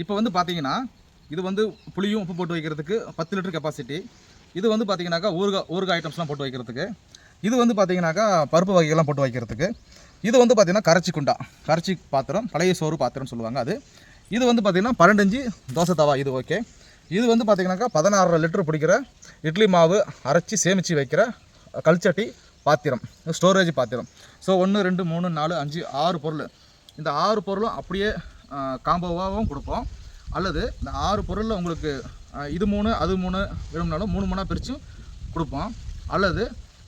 இப்போ வந்து பார்த்தீங்கன்னா இது வந்து புளியும் உப்பு போட்டு வைக்கிறதுக்கு பத்து லிட்டர் கெப்பாசிட்டி இது வந்து பார்த்தீங்கன்னாக்கா ஊறுகாய் ஊறுகாய் ஐட்டம்ஸ்லாம் போட்டு வைக்கிறதுக்கு. இது வந்து பார்த்தீங்கன்னாக்கா பருப்பு வகைகள்லாம் போட்டு வைக்கிறதுக்கு. இது வந்து பார்த்திங்கன்னா கரைச்சி குண்டா கரைச்சி பாத்திரம் பழைய சோறு பாத்திரம்னு சொல்லுவாங்க அது. இது வந்து பார்த்திங்கன்னா பன்னெண்டஞ்சு தோசை தவா இது ஓகே இது வந்து பார்த்திங்கனாக்கா பதினாறரை லிட்டர் பிடிக்கிற இட்லி மாவு அரைச்சி சேமித்து வைக்கிற கல்ச்சட்டி பாத்திரம் ஸ்டோரேஜ் பாத்திரம். ஸோ ஒன்று ரெண்டு மூணு நாலு அஞ்சு ஆறு பொருள். இந்த ஆறு பொருளும் அப்படியே காம்போவாகவும் கொடுப்போம். அல்லது இந்த ஆறு பொருளில் உங்களுக்கு இது மூணு அது மூணு வேணும்னாலும் மூணு மூணாக பிரித்தும் கொடுப்போம். அல்லது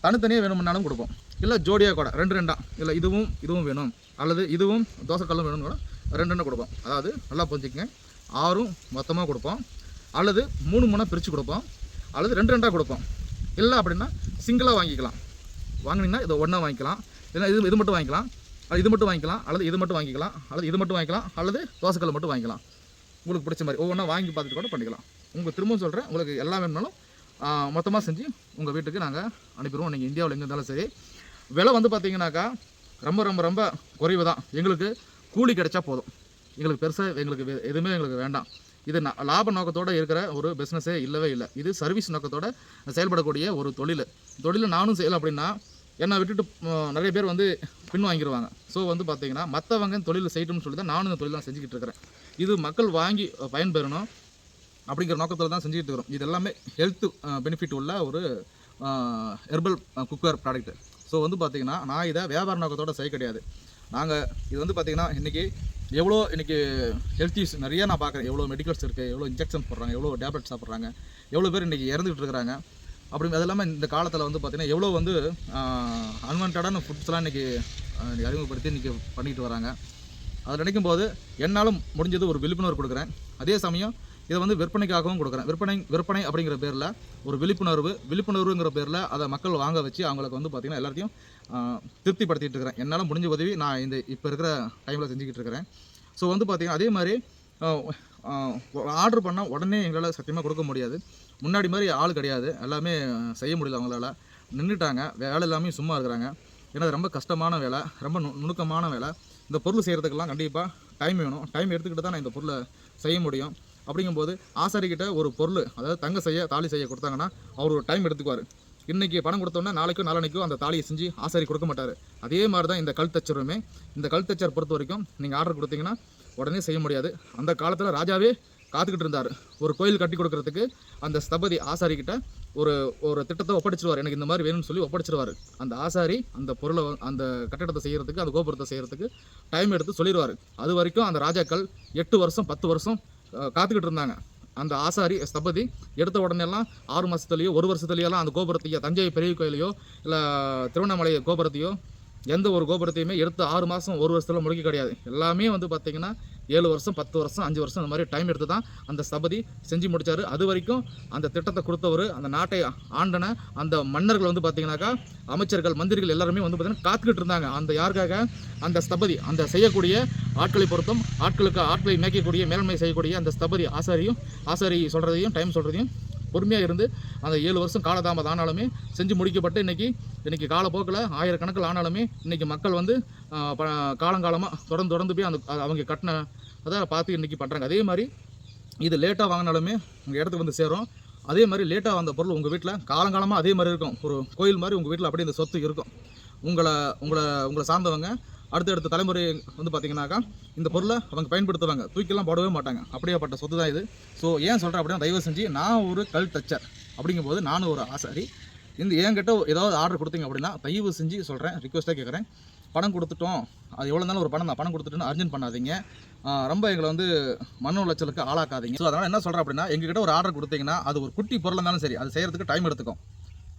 தனித்தனியாக வேணும்னாலும் கொடுப்போம். இல்லை ஜோடியாக கூட ரெண்டு ரெண்டாக இல்லை இதுவும் இதுவும் வேணும். அல்லது இதுவும் தோசைக்கல்லும் வேணும்னு கூட ரெண்டு ரெண்டு கொடுப்போம். அதாவது நல்லா புரிஞ்சுக்கங்க. ஆறும் மொத்தமாக கொடுப்போம். அல்லது மூணு மூணாக பிரித்து கொடுப்போம். அல்லது ரெண்டு ரெண்டாக கொடுப்போம். இல்லை அப்படின்னா சிங்கிளாக வாங்கிக்கலாம். வாங்கினீங்கன்னா இதை ஒன்றா வாங்கிக்கலாம். இல்லை இது இது மட்டும் வாங்கிக்கலாம். இது மட்டும் வாங்கிக்கலாம் அல்லது இது மட்டும் வாங்கிக்கலாம் அல்லது இது மட்டும் வாங்கிக்கலாம் அல்லது தோசைக்கல் மட்டும் வாங்கிக்கலாம். உங்களுக்கு பிடிச்ச மாதிரி ஒவ்வொன்றா வாங்கி பார்த்துட்டு கூட பண்ணிக்கலாம். உங்களுக்கு திரும்பவும் சொல்கிறேன் உங்களுக்கு எல்லா வேணும்னாலும் மொத்தமாக செஞ்சு உங்கள் வீட்டுக்கு நாங்கள் அனுப்பிடுவோம். நீங்கள் இந்தியாவில் எங்கே இருந்தாலும் சரி. விலை வந்து பார்த்தீங்கன்னாக்கா ரொம்ப ரொம்ப ரொம்ப குறைவு தான் எங்களுக்கு கூலி கிடைச்சா போதும். எங்களுக்கு பெருசாக எங்களுக்கு வே- எதுவுமே எங்களுக்கு வேண்டாம். இது லாப நோக்கத்தோடு இருக்கிற ஒரு பிஸ்னஸே இல்லவே இல்லை. இது சர்வீஸ் நோக்கத்தோட செயல்படக்கூடிய ஒரு தொழில். தொழிலை நானும் செய்யலை அப்படின்னா என்னை விட்டுட்டு நிறைய பேர் வந்து பின் வாங்கிடுவாங்க ஸோ வந்து பார்த்தீங்கன்னா மற்றவங்க தொழில் செய்யட்டும்னு சொல்லி தான் நானும் இந்த தொழிலாம் செஞ்சுக்கிட்டு இருக்கிறேன். இது மக்கள் வாங்கி பயன்பெறணும் அப்படிங்கிற நோக்கத்தில் தான் செஞ்சுக்கிட்டு இருக்கிறோம். இது எல்லாமே ஹெல்த் பெனிஃபிட் உள்ள ஒரு ஹெர்பல் குக்வேர் ப்ராடக்ட் ஸோ வந்து பார்த்தீங்கன்னா நான் இதை வியாபார நோக்கத்தோடு செய்ய கிடையாது. நாங்கள் இது வந்து பார்த்திங்கன்னா இன்றைக்கி எவ்வளோ இன்றைக்கி ஹெல்த் இஷ்யூஸ் நிறைய நான் பார்க்குறேன். எவ்வளோ மெடிக்கல்ஸ் இருக்குது எவ்வளோ இன்ஜெக்ஷன் போடுறாங்க எவ்வளோ டேப்லெட் சாப்பிட்றாங்க எவ்வளோ பேர் இன்றைக்கி இறந்துகிட்டு இருக்கிறாங்க. அப்படி அது இல்லாமல் இந்த காலத்தில் வந்து பார்த்திங்கன்னா எவ்வளோ வந்து அன்வான்டான ஃபுட்ஸ்லாம் இன்றைக்கி அறிமுகப்படுத்தி இன்றைக்கி பண்ணிட்டு வராங்க. அதை நினைக்கும் போது என்னாலும் முடிஞ்சது ஒரு விழிப்புணர்வு கொடுக்குறேன். அதே சமயம் இதை வந்து விற்பனைக்காகவும் கொடுக்குறேன். விற்பனை விற்பனை அப்படிங்கிற பேரில் ஒரு விழிப்புணர்வு விழிப்புணர்வுங்கிற பேரில் அதை மக்கள் வாங்க வச்சு அவங்களுக்கு வந்து பார்த்திங்கன்னா எல்லாத்தையும் திருப்திப்படுத்திகிட்டு திருப்திப்படுத்திட்டு இருக்கிறேன். என்னால் முடிஞ்ச உதவி நான் இந்த இப்போ இருக்கிற டைமில் செஞ்சுக்கிட்டு இருக்கிறேன். ஸோ வந்து பார்த்திங்கன்னா அதே மாதிரி ஆர்டர் பண்ணால் உடனே எங்களால் சத்தியமாக கொடுக்க முடியாது. முன்னாடி மாதிரி ஆள் கிடையாது. எல்லாமே செய்ய முடியல அவங்களால. நின்றுட்டாங்க வேலை எல்லாமே சும்மா இருக்கிறாங்க. ஏன்னா அது ரொம்ப கஷ்டமான வேலை. ரொம்ப நு நுணுக்கமான வேலை. இந்த பொருள் செய்கிறதுக்கெல்லாம் கண்டிப்பாக டைம் வேணும். டைம் எடுத்துக்கிட்டு தான் நான் இந்த பொருளை செய்ய முடியும். அப்படிங்கும்போது ஆசாரிக்கிட்ட ஒரு பொருள் அதாவது தங்க செய்ய தாலி செய்ய கொடுத்தாங்கன்னா அவர் ஒரு டைம் எடுத்துக்குவார். இன்றைக்கி பணம் கொடுத்தோன்னா நாளைக்கும் நாளன்னைக்கும் அந்த தாலியை செஞ்சு ஆசாரி கொடுக்க மாட்டார். அதே மாதிரி தான் இந்த கல் தச்சருமே. இந்த கல் தச்சர் பொறுத்த வரைக்கும் நீங்கள் ஆர்டர் கொடுத்தீங்கன்னா உடனே செய்ய முடியாது. அந்த காலத்தில் ராஜாவே காத்துக்கிட்டு இருந்தார். ஒரு கோயில் கட்டி கொடுக்கறதுக்கு அந்த ஸ்தபதி ஆசாரி கிட்ட ஒரு ஒரு திட்டத்தை ஒப்படைச்சிருவார். எனக்கு இந்த மாதிரி வேணும்னு சொல்லி ஒப்படைச்சிருவார். அந்த ஆசாரி அந்த பொருளை அந்த கட்டடத்தை செய்கிறதுக்கு அந்த கோபுரத்தை செய்கிறதுக்கு டைம் எடுத்து சொல்லிடுவார் அது வரைக்கும் அந்த ராஜாக்கள் எட்டு வருஷம் பத்து வருஷம் காத்துக்கிட்டு இருந்தாங்க. அந்த ஆசாரி ஸ்தபதி எடுத்த உடனே எல்லாம் ஆறு மாதத்துலேயோ ஒரு வருஷத்துலையோலாம் அந்த கோபுரத்தையோ தஞ்சை பெரிய கோயிலையோ இல்லை திருவண்ணாமலை கோபுரத்தையோ எந்த ஒரு கோபுரத்தையுமே எடுத்து ஆறு மாதம் ஒரு வருஷத்தில் முடிக்க கிடையாது. எல்லாமே வந்து பார்த்திங்கன்னா ஏழு வருஷம் பத்து வருஷம் அஞ்சு வருஷம் அந்த மாதிரி டைம் எடுத்து தான் அந்த ஸ்தபதி செஞ்சு முடித்தார் அது வரைக்கும் அந்த திட்டத்தை கொடுத்தவர் அந்த நாட்டை ஆண்டன அந்த மன்னர்கள் வந்து பார்த்திங்கனாக்கா அமைச்சர்கள் மந்திரிகள் எல்லாருமே வந்து பார்த்திங்கன்னா காத்துக்கிட்டு இருந்தாங்க. அந்த யாருக்காக? அந்த ஸ்தபதி அந்த செய்யக்கூடிய ஆட்களை பொருத்தம் ஆட்களுக்கு ஆட்களை மேய்க்கக்கூடிய மேலாண்மை செய்யக்கூடிய அந்த ஸ்தபதி ஆசாரியும் ஆசாரி சொல்கிறதையும் டைம் சொல்கிறதையும் பொறுமையாக இருந்து அந்த ஏழு வருஷம் காலதாமதம் ஆனாலுமே செஞ்சு முடிக்கப்பட்டு இன்றைக்கி இன்றைக்கி காலப்போக்கில் ஆயிரக்கணக்கில் ஆனாலுமே இன்றைக்கி மக்கள் வந்து ப காலங்காலமாக தொடர்ந்து தொடர்ந்து போய் அந்த அவங்க கட்டின அதை பார்த்து இன்றைக்கி பண்ணுறாங்க அதே மாதிரி இது லேட்டாக வாங்கினாலுமே உங்கள் இடத்துக்கு வந்து சேரும். அதே மாதிரி லேட்டாக வந்த பொருள் உங்கள் வீட்டில் காலங்காலமாக அதே மாதிரி இருக்கும். ஒரு கோயில் மாதிரி உங்கள் வீட்டில் அப்படியே இந்த சொத்து இருக்கும். உங்களை உங்களை உங்களை சார்ந்தவங்க அடுத்தடுத்த தலைமுறை வந்து பார்த்தீங்கன்னாக்கா இந்த பொருளை அவங்க பயன்படுத்துவாங்க. தூக்கிலாம் போடவே மாட்டாங்க. அப்படியேப்பட்ட சொத்து தான் இது. ஸோ ஏன் சொல்கிறேன் அப்படின்னா தயவு செஞ்சு நான் ஒரு கல் தச்சர் அப்படிங்கும்போது நானும் ஒரு ஆசாரி. இந்த என்கிட்ட ஏதாவது ஆர்டர் கொடுத்தீங்க அப்படின்னா தயவு செஞ்சு சொல்கிறேன் ரிக்வஸ்ட்டாக கேட்குறேன் பணம் கொடுத்துட்டோம். அது எவ்வளோ இருந்தாலும் ஒரு பணம் தான். பணம் கொடுத்துட்டுன்னு அர்ஜென்ட் பண்ணாதீங்க. ரொம்ப எங்களை வந்து மன உளைச்சலுக்கு ஆளாக்காதீங்க. ஸோ அதனால் என்ன சொல்கிறேன் அப்படின்னா எங்ககிட்ட ஒரு ஆர்டர் கொடுத்தீங்கன்னா அது ஒரு குட்டி பொருள் இருந்தாலும் சரி அது செய்கிறதுக்கு டைம் எடுத்துக்கும்.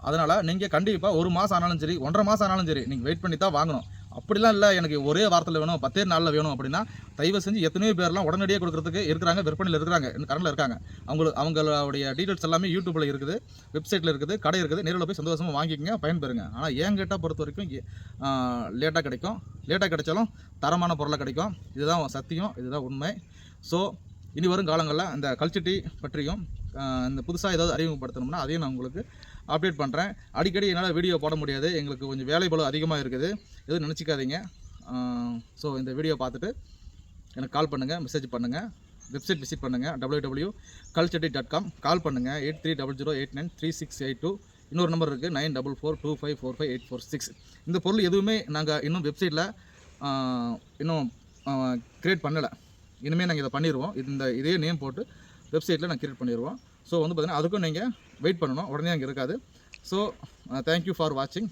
அதனால் நீங்கள் கண்டிப்பாக ஒரு மாதம் ஆனாலும் சரி ஒன்றரை மாதம் ஆனாலும் சரி நீங்கள் வெயிட் பண்ணி தான் வாங்கணும். அப்படிலாம் இல்லை. எனக்கு ஒரே வாரத்தில் வேணும் பத்தே நாளில் வேணும் அப்படின்னா தயவு செஞ்சு எத்தனையோ பேர்லாம் உடனடியாக கொடுக்குறதுக்கு இருக்கிறாங்க விற்பனையில் இருக்கிறாங்க கரண்டில் இருக்காங்க. அவங்களுக்கு அவங்களுடைய டீட்டெயில்ஸ் எல்லாமே யூடியூப்பில் இருக்குது வெப்சைட்டில் இருக்குது கடை இருக்குது. நேரில் போய் சந்தோஷமாக வாங்கிக்கங்க பயன்பெறுங்க. ஆனால் என் கேட்டால் பொறுத்த வரைக்கும் லேட்டாக கிடைக்கும். லேட்டாக கிடைச்சாலும் தரமான பொருளாக கிடைக்கும். இதுதான் சத்தியம் இதுதான் உண்மை. ஸோ இனி வரும் காலங்களில் இந்த கல்ச்சட்டி பற்றியும் இந்த புதுசாக ஏதாவது அறிமுகப்படுத்தணும்னா அதையும் நான் உங்களுக்கு அப்டேட் பண்ணுறேன் அடிக்கடி என்னால் வீடியோ போட முடியாது. எங்களுக்கு கொஞ்சம் வேலை பளு அதிகமாக இருக்குது. எதுவும் நினச்சிக்காதீங்க. ஸோ இந்த வீடியோ பார்த்துட்டு எனக்கு கால் பண்ணுங்கள் மெசேஜ் பண்ணுங்கள் வெப்சைட் விசிட் பண்ணுங்கள் W W Kalchatti dot com call பண்ணுங்கள் eight three double zero eight nine three six eight two இன்னொரு நம்பர் இருக்குது nine double four two five four five eight four six இந்த பொருள் எதுவுமே நாங்கள் இன்னும் வெப்சைட்டில் இன்னும் க்ரியேட் பண்ணலை. இனிமேல் நாங்கள் இதை பண்ணிடுவோம் இந்த இதே நேம் போட்டு வெப்சைட்டில் நாங்கள் க்ரியேட் பண்ணிடுவோம் ஸோ வந்து பார்த்திங்கன்னா அதுக்கும் நீங்கள் வெயிட் பண்ணணும். உடனே அங்கே இருக்காது. ஸோ தேங்க்யூ ஃபார் வாட்சிங்